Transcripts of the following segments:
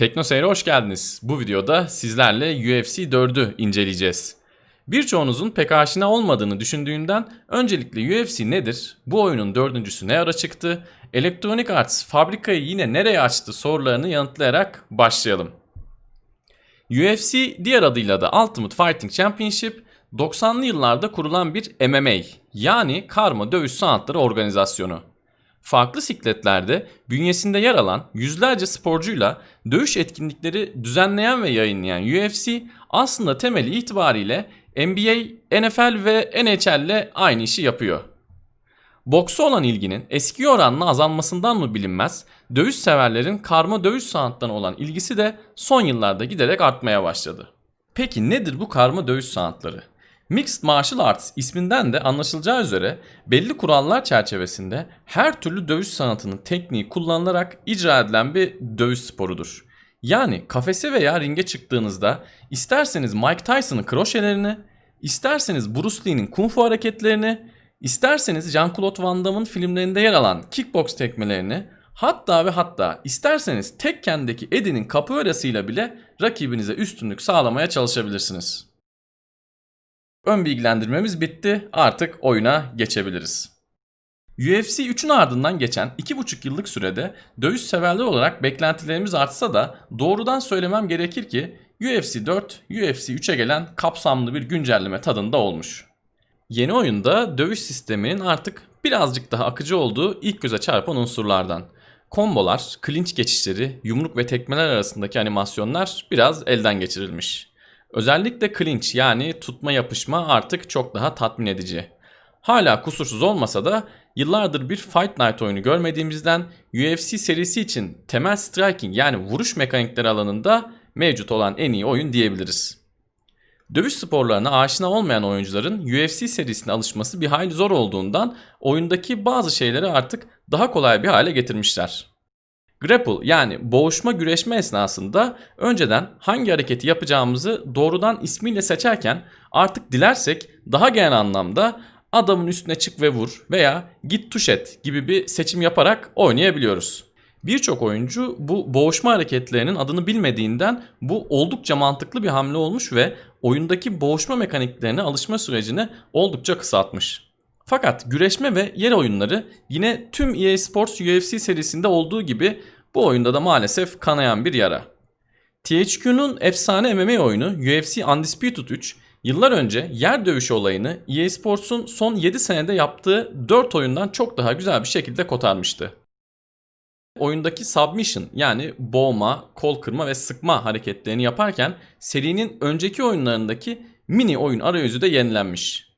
Tekno Seyir'e hoş geldiniz. Bu videoda sizlerle UFC 4'ü inceleyeceğiz. Birçoğunuzun pek aşina olmadığını düşündüğünden öncelikle UFC nedir? Bu oyunun dördüncüsü ne ara çıktı? Electronic Arts fabrikayı yine nereye açtı sorularını yanıtlayarak başlayalım. UFC diğer adıyla da Ultimate Fighting Championship 90'lı yıllarda kurulan bir MMA yani karma dövüş sanatları organizasyonu. Farklı sikletlerde bünyesinde yer alan yüzlerce sporcuyla dövüş etkinlikleri düzenleyen ve yayınlayan UFC aslında temeli itibariyle NBA, NFL ve NHL ile aynı işi yapıyor. Boksa olan ilginin eski oranla azalmasından mı bilinmez, dövüş severlerin karma dövüş sanatlarına olan ilgisi de son yıllarda giderek artmaya başladı. Peki nedir bu karma dövüş sanatları? Mixed Martial Arts isminden de anlaşılacağı üzere belli kurallar çerçevesinde her türlü dövüş sanatının tekniği kullanılarak icra edilen bir dövüş sporudur. Yani kafese veya ringe çıktığınızda isterseniz Mike Tyson'ın kroşelerini, isterseniz Bruce Lee'nin kung fu hareketlerini, isterseniz Jean-Claude Van Damme'ın filmlerinde yer alan kickbox tekmelerini, hatta ve hatta isterseniz tekkendeki Eddie'nin capoeirasıyla bile rakibinize üstünlük sağlamaya çalışabilirsiniz. Ön bilgilendirmemiz bitti. Artık oyuna geçebiliriz. UFC 3'ün ardından geçen 2,5 yıllık sürede dövüş severler olarak beklentilerimiz artsa da doğrudan söylemem gerekir ki UFC 4, UFC 3'e gelen kapsamlı bir güncelleme tadında olmuş. Yeni oyunda dövüş sisteminin artık birazcık daha akıcı olduğu ilk göze çarpan unsurlardan. Kombolar, clinch geçişleri, yumruk ve tekmeler arasındaki animasyonlar biraz elden geçirilmiş. Özellikle clinch yani tutma yapışma artık çok daha tatmin edici. Hala kusursuz olmasa da yıllardır bir Fight Night oyunu görmediğimizden UFC serisi için temel striking yani vuruş mekanikleri alanında mevcut olan en iyi oyun diyebiliriz. Dövüş sporlarına aşina olmayan oyuncuların UFC serisine alışması bir hayli zor olduğundan oyundaki bazı şeyleri artık daha kolay bir hale getirmişler. Grapple yani boğuşma güreşme esnasında önceden hangi hareketi yapacağımızı doğrudan ismiyle seçerken artık dilersek daha genel anlamda adamın üstüne çık ve vur veya git tuş et gibi bir seçim yaparak oynayabiliyoruz. Birçok oyuncu bu boğuşma hareketlerinin adını bilmediğinden bu oldukça mantıklı bir hamle olmuş ve oyundaki boğuşma mekaniklerine alışma sürecini oldukça kısaltmış. Fakat güreşme ve yer oyunları yine tüm EA Sports UFC serisinde olduğu gibi bu oyunda da maalesef kanayan bir yara. THQ'nun efsane MMA oyunu UFC Undisputed 3 yıllar önce yer dövüşü olayını EA Sports'un son 7 senede yaptığı 4 oyundan çok daha güzel bir şekilde kotarmıştı. Oyundaki submission yani boğma, kol kırma ve sıkma hareketlerini yaparken serinin önceki oyunlarındaki mini oyun arayüzü de yenilenmiş.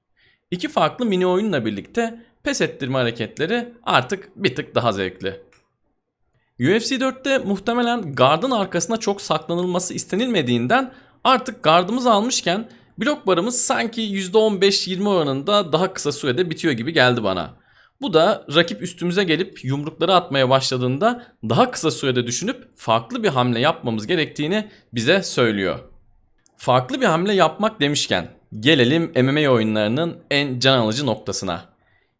İki farklı mini oyunla birlikte pes ettirme hareketleri artık bir tık daha zevkli. UFC 4'te muhtemelen gardın arkasına çok saklanılması istenilmediğinden artık gardımız almışken blok barımız sanki %15-20 oranında daha kısa sürede bitiyor gibi geldi bana. Bu da rakip üstümüze gelip yumrukları atmaya başladığında daha kısa sürede düşünüp farklı bir hamle yapmamız gerektiğini bize söylüyor. Farklı bir hamle yapmak demişken gelelim MMA oyunlarının en can alıcı noktasına.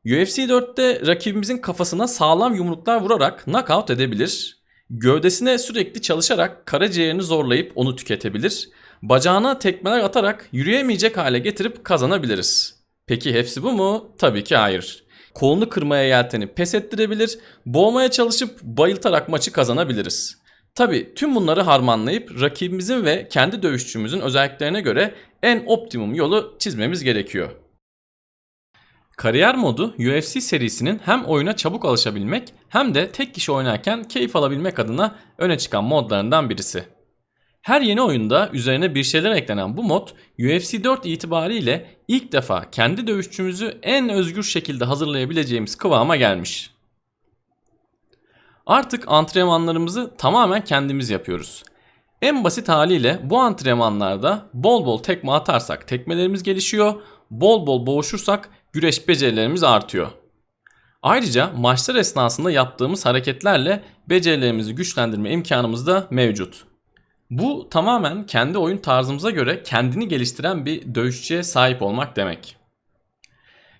UFC 4'te rakibimizin kafasına sağlam yumruklar vurarak knockout edebilir. Gövdesine sürekli çalışarak karaciğerini zorlayıp onu tüketebilir. Bacağına tekmeler atarak yürüyemeyecek hale getirip kazanabiliriz. Peki hepsi bu mu? Tabii ki hayır. Kolunu kırmaya yeltenip pes ettirebilir, boğmaya çalışıp bayıltarak maçı kazanabiliriz. Tabi tüm bunları harmanlayıp rakibimizin ve kendi dövüşçümüzün özelliklerine göre en optimum yolu çizmemiz gerekiyor. Kariyer modu UFC serisinin hem oyuna çabuk alışabilmek hem de tek kişi oynarken keyif alabilmek adına öne çıkan modlarından birisi. Her yeni oyunda üzerine bir şeyler eklenen bu mod UFC 4 itibariyle ilk defa kendi dövüşçümüzü en özgür şekilde hazırlayabileceğimiz kıvama gelmiş. Artık antrenmanlarımızı tamamen kendimiz yapıyoruz. En basit haliyle bu antrenmanlarda bol bol tekme atarsak tekmelerimiz gelişiyor, bol bol boğuşursak güreş becerilerimiz artıyor. Ayrıca maçlar esnasında yaptığımız hareketlerle becerilerimizi güçlendirme imkanımız da mevcut. Bu tamamen kendi oyun tarzımıza göre kendini geliştiren bir dövüşçüye sahip olmak demek.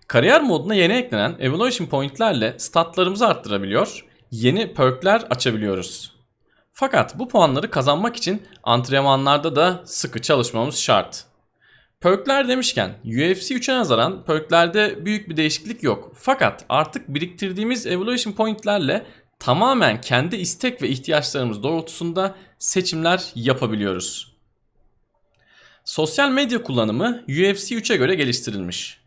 Kariyer moduna yeni eklenen Evolution Point'lerle statlarımızı arttırabiliyor, yeni perkler açabiliyoruz. Fakat bu puanları kazanmak için antrenmanlarda da sıkı çalışmamız şart. Perkler demişken UFC 3'e nazaran perklerde büyük bir değişiklik yok. Fakat artık biriktirdiğimiz evolution pointlerle tamamen kendi istek ve ihtiyaçlarımız doğrultusunda seçimler yapabiliyoruz. Sosyal medya kullanımı UFC 3'e göre geliştirilmiş.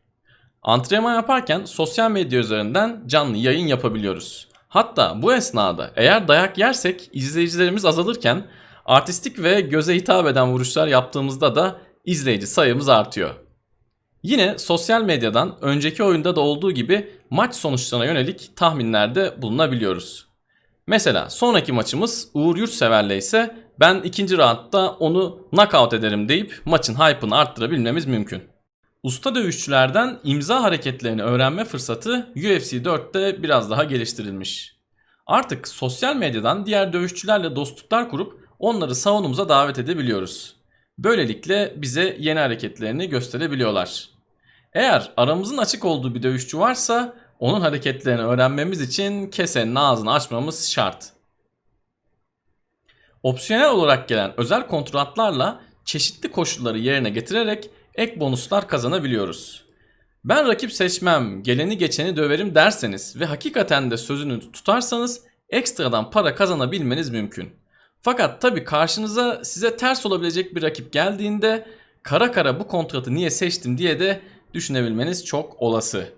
Antrenman yaparken sosyal medya üzerinden canlı yayın yapabiliyoruz. Hatta bu esnada eğer dayak yersek izleyicilerimiz azalırken artistik ve göze hitap eden vuruşlar yaptığımızda da izleyici sayımız artıyor. Yine sosyal medyadan önceki oyunda da olduğu gibi maç sonuçlarına yönelik tahminlerde bulunabiliyoruz. Mesela sonraki maçımız Uğur Yurtsever'le ise ben ikinci roundda onu knockout ederim deyip maçın hype'ını arttırabilmemiz mümkün. Usta dövüşçülerden imza hareketlerini öğrenme fırsatı UFC 4'te biraz daha geliştirilmiş. Artık sosyal medyadan diğer dövüşçülerle dostluklar kurup onları salonumuza davet edebiliyoruz. Böylelikle bize yeni hareketlerini gösterebiliyorlar. Eğer aramızın açık olduğu bir dövüşçü varsa onun hareketlerini öğrenmemiz için kesenin ağzını açmamız şart. Opsiyonel olarak gelen özel kontratlarla çeşitli koşulları yerine getirerek ek bonuslar kazanabiliyoruz. Ben rakip seçmem, geleni geçeni döverim derseniz ve hakikaten de sözünü tutarsanız ekstradan para kazanabilmeniz mümkün. Fakat tabi karşınıza size ters olabilecek bir rakip geldiğinde kara kara bu kontratı niye seçtim diye de düşünebilmeniz çok olası.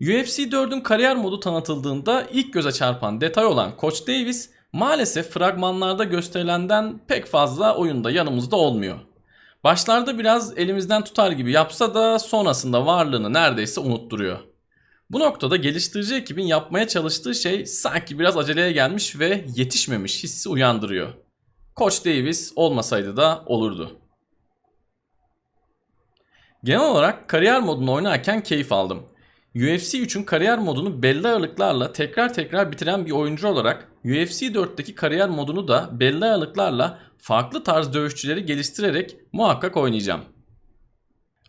UFC 4'ün kariyer modu tanıtıldığında ilk göze çarpan detay olan Coach Davis maalesef fragmanlarda gösterilenden pek fazla oyunda yanımızda olmuyor. Başlarda biraz elimizden tutar gibi yapsa da sonrasında varlığını neredeyse unutturuyor. Bu noktada geliştirici ekibin yapmaya çalıştığı şey sanki biraz aceleye gelmiş ve yetişmemiş hissi uyandırıyor. Coach Davis olmasaydı da olurdu. Genel olarak kariyer modunu oynarken keyif aldım. UFC 3'ün kariyer modunu belli aralıklarla tekrar tekrar bitiren bir oyuncu olarak UFC 4'teki kariyer modunu da belli aralıklarla farklı tarz dövüşçüleri geliştirerek muhakkak oynayacağım.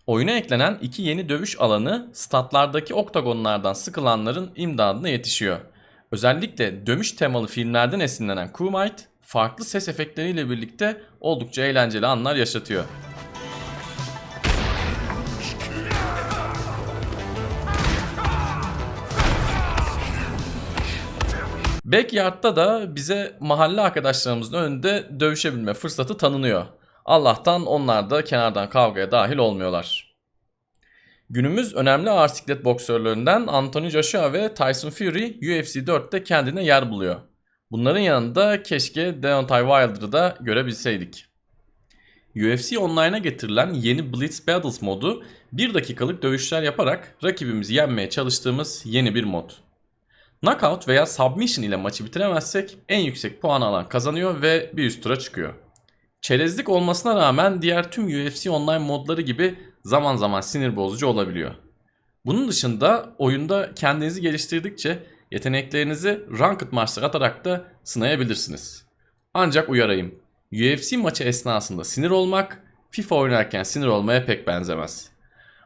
Oyuna eklenen iki yeni dövüş alanı statlardaki oktagonlardan sıkılanların imdadına yetişiyor. Özellikle dövüş temalı filmlerden esinlenen Kumite farklı ses efektleriyle birlikte oldukça eğlenceli anlar yaşatıyor. Backyard'da da bize mahalle arkadaşlarımızın önünde dövüşebilme fırsatı tanınıyor. Allah'tan onlar da kenardan kavgaya dahil olmuyorlar. Günümüz önemli ağır siklet boksörlerinden Anthony Joshua ve Tyson Fury UFC 4'te kendine yer buluyor. Bunların yanında keşke Deontay Wilder'ı da görebilseydik. UFC Online'a getirilen yeni Blitz Battles modu 1 dakikalık dövüşler yaparak rakibimizi yenmeye çalıştığımız yeni bir mod. Knockout veya submission ile maçı bitiremezsek en yüksek puan alan kazanıyor ve bir üst tura çıkıyor. Çerezlik olmasına rağmen diğer tüm UFC online modları gibi zaman zaman sinir bozucu olabiliyor. Bunun dışında oyunda kendinizi geliştirdikçe yeteneklerinizi ranked maçlar atarak da sınayabilirsiniz. Ancak uyarayım. UFC maçı esnasında sinir olmak FIFA oynarken sinir olmaya pek benzemez.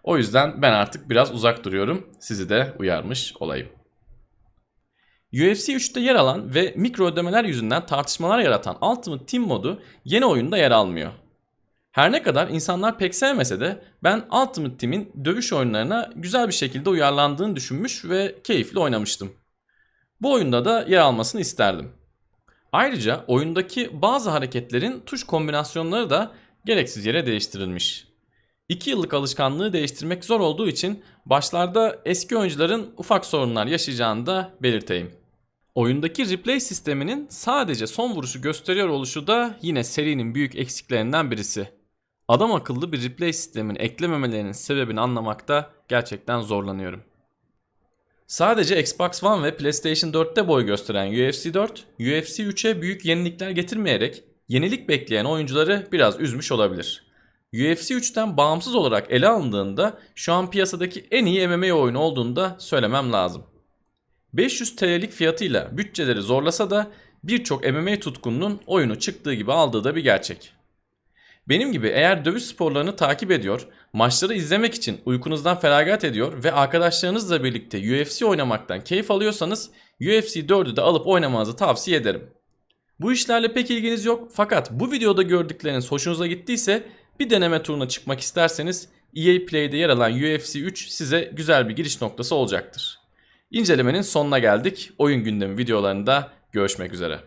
O yüzden ben artık biraz uzak duruyorum. Sizi de uyarmış olayım. UFC 3'te yer alan ve mikro ödemeler yüzünden tartışmalar yaratan Ultimate Team modu yeni oyunda yer almıyor. Her ne kadar insanlar pek sevmese de ben Ultimate Team'in dövüş oyunlarına güzel bir şekilde uyarlandığını düşünmüş ve keyifli oynamıştım. Bu oyunda da yer almasını isterdim. Ayrıca oyundaki bazı hareketlerin tuş kombinasyonları da gereksiz yere değiştirilmiş. 2 yıllık alışkanlığı değiştirmek zor olduğu için başlarda eski oyuncuların ufak sorunlar yaşayacağını da belirteyim. Oyundaki replay sisteminin sadece son vuruşu gösteriyor oluşu da yine serinin büyük eksiklerinden birisi. Adam akıllı bir replay sistemini eklememelerinin sebebini anlamakta gerçekten zorlanıyorum. Sadece Xbox One ve PlayStation 4'te boy gösteren UFC 4, UFC 3'e büyük yenilikler getirmeyerek yenilik bekleyen oyuncuları biraz üzmüş olabilir. UFC 3'ten bağımsız olarak ele alındığında şu an piyasadaki en iyi MMA oyunu olduğunu da söylemem lazım. 500 TL'lik fiyatıyla bütçeleri zorlasa da birçok MMA tutkununun oyunu çıktığı gibi aldığı da bir gerçek. Benim gibi eğer dövüş sporlarını takip ediyor, maçları izlemek için uykunuzdan feragat ediyor ve arkadaşlarınızla birlikte UFC oynamaktan keyif alıyorsanız UFC 4'ü de alıp oynamanızı tavsiye ederim. Bu işlerle pek ilginiz yok fakat bu videoda gördükleriniz hoşunuza gittiyse bir deneme turuna çıkmak isterseniz EA Play'de yer alan UFC 3 size güzel bir giriş noktası olacaktır. İncelemenin sonuna geldik. Oyun gündemi videolarında görüşmek üzere.